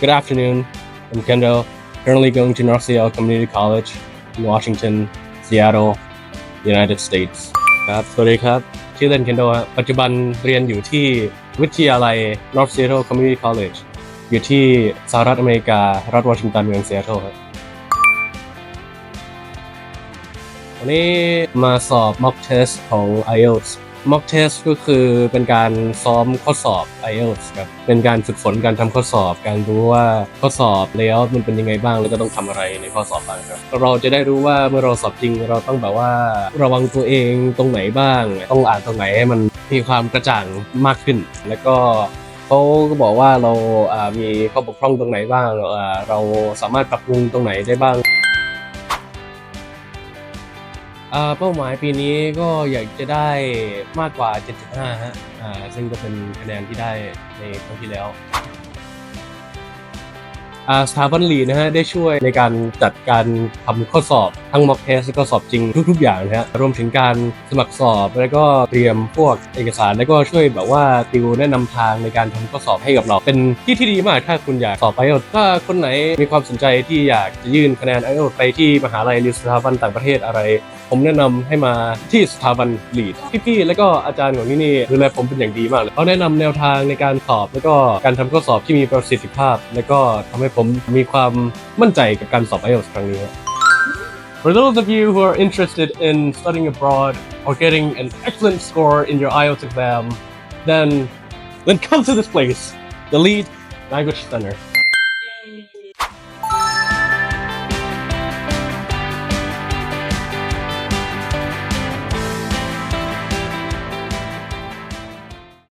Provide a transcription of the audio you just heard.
Good afternoon. I'm Kendall, currently going to North Seattle Community College in Washington, Seattle, United States. ครับ สวัสดีครับ ชื่อเล่น Kendall ฮะปัจจุบันเรียนอยู่ที่วิทยาลัย North Seattle Community College อยู่ที่สหรัฐอเมริกา รัฐวอชิงตันเมืองซีแอตเทิลครับวันนี้มาสอบ mock test ของ IELTS mock test ก็คือเป็นการซ้อมข้อสอบ IELTS ครับ เป็นการฝึกฝนการทำข้อสอบ การรู้ว่าข้อสอบ layout มันเป็นยังไงบ้าง แล้วก็ต้องทำอะไรในข้อสอบบ้างครับ เราจะได้รู้ว่าเมื่อเราสอบจริงเราต้องแบบว่าระวังตัวเองตรงไหนบ้าง ต้องอ่านตรงไหนให้มันมีความกระจ่างมากขึ้น แล้วก็เขาก็บอกว่าเราอ่ามีข้อบกพร่องตรงไหนบ้าง เราสามารถปรับปรุงตรงไหนได้บ้าง เป้าหมายปีนี้ก็อยากจะได้มากกว่า 7.5 ฮะอ่าซึ่งก็เป็นคะแนนที่ได้ในครั้งที่แล้วสถาบันลีนะฮะได้ช่วยในการจัดการทำข้อสอบทั้ง mock test แล้วก็สอบจริงทุก ๆ อย่างนะฮะรวมถึงการสมัครสอบแล้วก็เตรียมพวกเอกสาร แล้วก็ช่วยแบบว่าติวแนะนำทางในการทำข้อสอบให้กับเรา เป็นที่ที่ดีมากถ้าคุณอยากสอบ IELTS ถ้าคนไหนมีความสนใจที่อยากจะยื่นคะแนน IELTS ไปที่มหาลัยหรือสถาบันต่างประเทศอะไร ผมแนะนำให้มาที่สถาบันลีดพี่ๆแล้วก็อาจารย์ของที่นี่ดูแลผมเป็นอย่างดีมากเลยเขาแนะนำแนวทางในการสอบ แล้วก็การทำข้อสอบที่มีประสิทธิภาพ แล้วก็ทำให้ผมมีความมั่นใจกับการสอบ IELTS ครั้งนี้ For those of you who are interested in studying abroad or getting an excellent score in your IELTS exam, then then come to this place, the Lead Language Center.